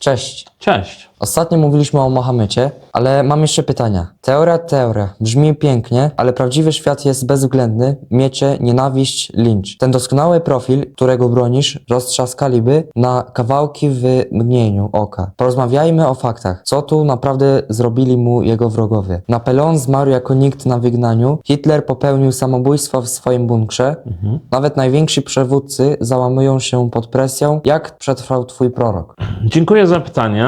Cześć. Cześć. Ostatnio mówiliśmy o Mohamecie, ale mam jeszcze pytania. Teoria, teoria. Brzmi pięknie, ale prawdziwy świat jest bezwzględny. Miecie, nienawiść, lincz. Ten doskonały profil, którego bronisz, roztrzaskaliby na kawałki w mgnieniu oka. Porozmawiajmy o faktach. Co tu naprawdę zrobili mu jego wrogowie? Napoleon zmarł jako nikt na wygnaniu. Hitler popełnił samobójstwo w swoim bunkrze. Nawet najwięksi przywódcy załamują się pod presją. Jak przetrwał twój prorok? Dziękuję za pytanie.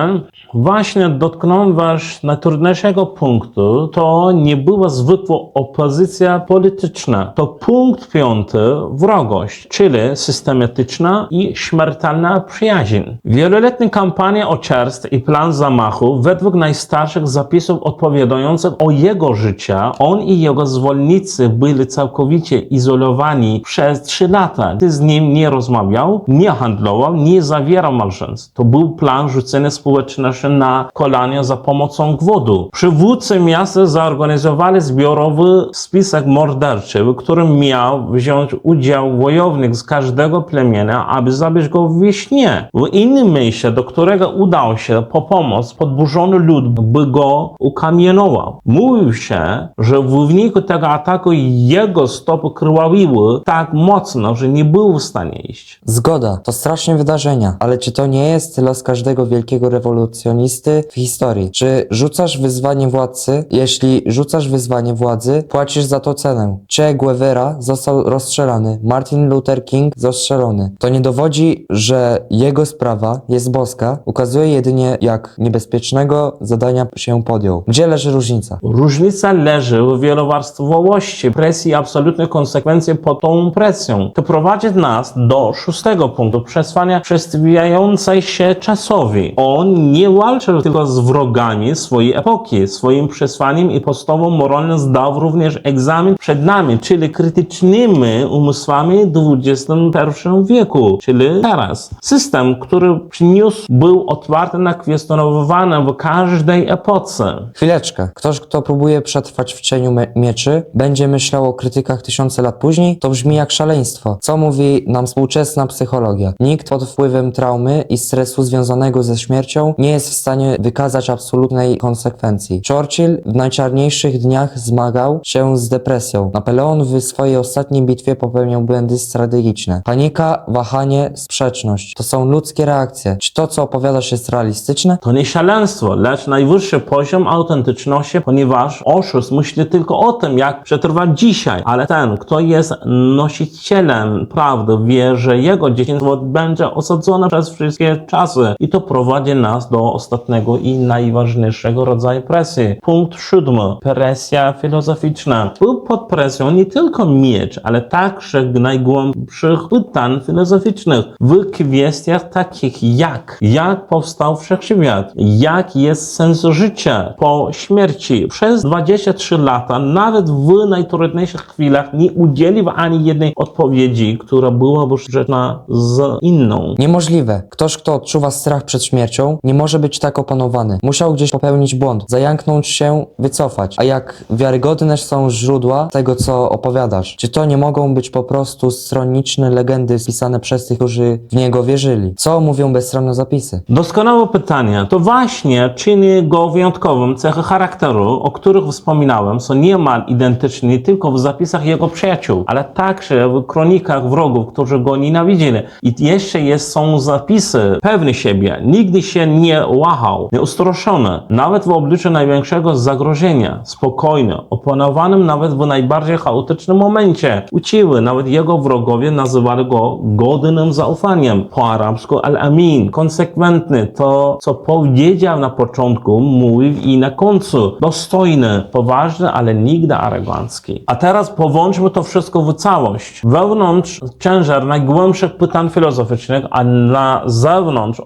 Właśnie dotknąłem Was najtrudniejszego punktu. To nie była zwykła opozycja polityczna. To punkt piąty wrogość, czyli systematyczna i śmiertelna przyjaźń. Wieloletnia kampania oczerstw i plan zamachu według najstarszych zapisów odpowiadających o jego życia, on i jego zwolennicy byli całkowicie izolowani przez trzy lata. Ty z nim nie rozmawiał, nie handlował, nie zawierał małżeństw. To był plan rzucenia społeczności na kolanie za pomocą głodu. Przywódcy miasta zorganizowali zbiorowy spisek morderczy, w którym miał wziąć udział wojownik z każdego plemienia, aby zabić go w Wiśnie. W innym miejscu, do którego udał się po pomoc, podburzony lud by go ukamienował. Mówił się, że w wyniku tego ataku jego stopy krwawiły tak mocno, że nie był w stanie iść. Zgoda, to straszne wydarzenia, ale czy to nie jest los każdego wielkiego rewolucjonisty w historii? Czy rzucasz wyzwanie władcy? Jeśli rzucasz wyzwanie władzy, płacisz za to cenę. Che Guevara został rozstrzelany, Martin Luther King zastrzelony. To nie dowodzi, że jego sprawa jest boska, ukazuje jedynie jak niebezpiecznego zadania się podjął. Gdzie leży różnica? Różnica leży w wielowarstwowości presji absolutnych konsekwencji pod tą presją. To prowadzi nas do szóstego punktu przesłania przeciwiającej się czasowi. On nie walczył tylko z wrogami swojej epoki. Swoim przesłaniem i podstawą moralną zdał również egzamin przed nami, czyli krytycznymi umysłami XXI wieku, czyli teraz. System, który przyniósł, był otwarty na kwestionowanie w każdej epoce. Chwileczkę. Ktoś, kto próbuje przetrwać w cieniu mieczy, będzie myślał o krytykach tysiące lat później? To brzmi jak szaleństwo. Co mówi nam współczesna psychologia? Nikt pod wpływem traumy i stresu związanego ze śmiercią nie jest w stanie wykazać absolutnej konsekwencji. Churchill w najczarniejszych dniach zmagał się z depresją. Napoleon w swojej ostatniej bitwie popełniał błędy strategiczne. Panika, wahanie, sprzeczność. To są ludzkie reakcje. Czy to, co opowiadasz, jest realistyczne? To nie szaleństwo, lecz najwyższy poziom autentyczności, ponieważ oszust myśli tylko o tym, jak przetrwać dzisiaj, ale ten, kto jest nosicielem prawdy, wie, że jego dzieciństwo będzie osadzone przez wszystkie czasy i to prowadzi nas do ostatniego i najważniejszego rodzaju presji. Punkt siódmy. Presja filozoficzna. Był pod presją nie tylko miecz, ale także najgłębszych pytań filozoficznych w kwestiach takich jak jak powstał wszechświat, jak jest sens życia po śmierci. Przez 23 lata, nawet w najtrudniejszych chwilach, nie udzielił ani jednej odpowiedzi, która byłaby sprzeczna z inną. Niemożliwe. Ktoś, kto odczuwa strach przed śmiercią, nie może być tak opanowany. Musiał gdzieś popełnić błąd, zająknąć się, wycofać. A jak wiarygodne są źródła tego, co opowiadasz? Czy to nie mogą być po prostu stronniczne legendy spisane przez tych, którzy w niego wierzyli? Co mówią bezstronne zapisy? Doskonałe pytanie. To właśnie czyni go wyjątkowym. Cechy charakteru, o których wspominałem, są niemal identyczne nie tylko w zapisach jego przyjaciół, ale także w kronikach wrogów, którzy go nienawidzili. I jeszcze jest, są zapisy pewny siebie. Nigdy się nie łachał, nie ustroszony, nawet w obliczu największego zagrożenia. Spokojny, opanowanym nawet w najbardziej chaotycznym momencie. Uciły, nawet jego wrogowie nazywali go godnym zaufaniem. Po arabsku al-amin, konsekwentny, to co powiedział na początku, mówił i na końcu. Dostojny, poważny, ale nigdy arogancki. A teraz połączmy to wszystko w całość. Wewnątrz ciężar najgłębszych pytań filozoficznych, a na zewnątrz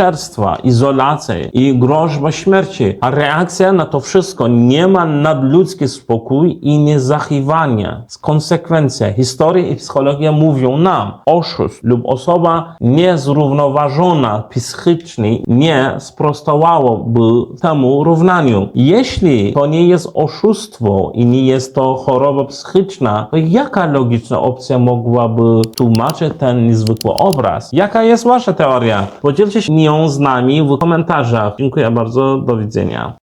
oszczerstwa, izolacji i groźba śmierci. A reakcja na to wszystko niemal nadludzki spokój i niezachiwanie. Konsekwencja. Historia i psychologia mówią nam, oszust lub osoba niezrównoważona psychicznie nie sprostowałoby temu równaniu. Jeśli to nie jest oszustwo i nie jest to choroba psychiczna, to jaka logiczna opcja mogłaby tłumaczyć ten niezwykły obraz? Jaka jest wasza teoria? Podzielcie się nią opinią z nami w komentarzach. Dziękuję bardzo, do widzenia.